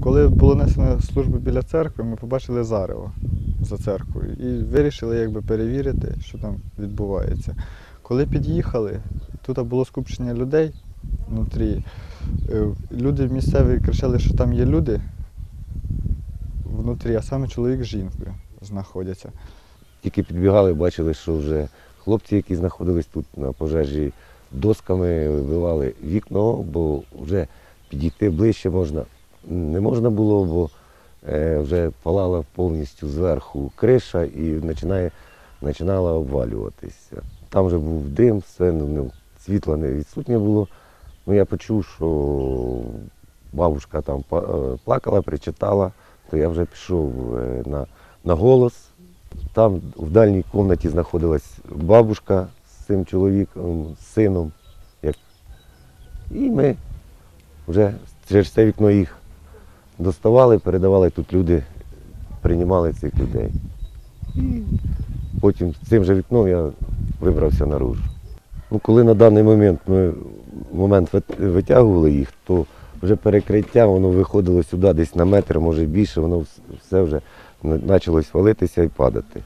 Коли було несено службу біля церкви, ми побачили зарево за церквою і вирішили якби перевірити, що там відбувається. Коли під'їхали, тут було скупчення людей внутрі. Е, Люди місцеві кричали, що там є люди внутрі, а саме чоловік з жінкою знаходяться. Тільки підбігали, бачили, що вже хлопці, які знаходились тут на пожежі, досками вибивали вікно, бо вже підійти ближче можна. Не можна було, бо е, вже палала повністю зверху криша і починає, починала обвалюватися. Там вже був дим, все, ну, ну, світла не відсутнє було. Ну, я почув, що бабушка там е, плакала, причитала, то я вже пішов е, на, на голос. Там в дальній кімнаті знаходилась бабушка з цим чоловіком, з сином. Як... І ми вже через це вікно їх доставали, передавали тут люди, приймали цих людей. І потім цим же вікном я вибрався наружу. Ну, коли на даний момент ми момент витягували їх, то вже перекриття воно виходило сюди десь на метр, може більше, воно все вже почалось валитися і падати.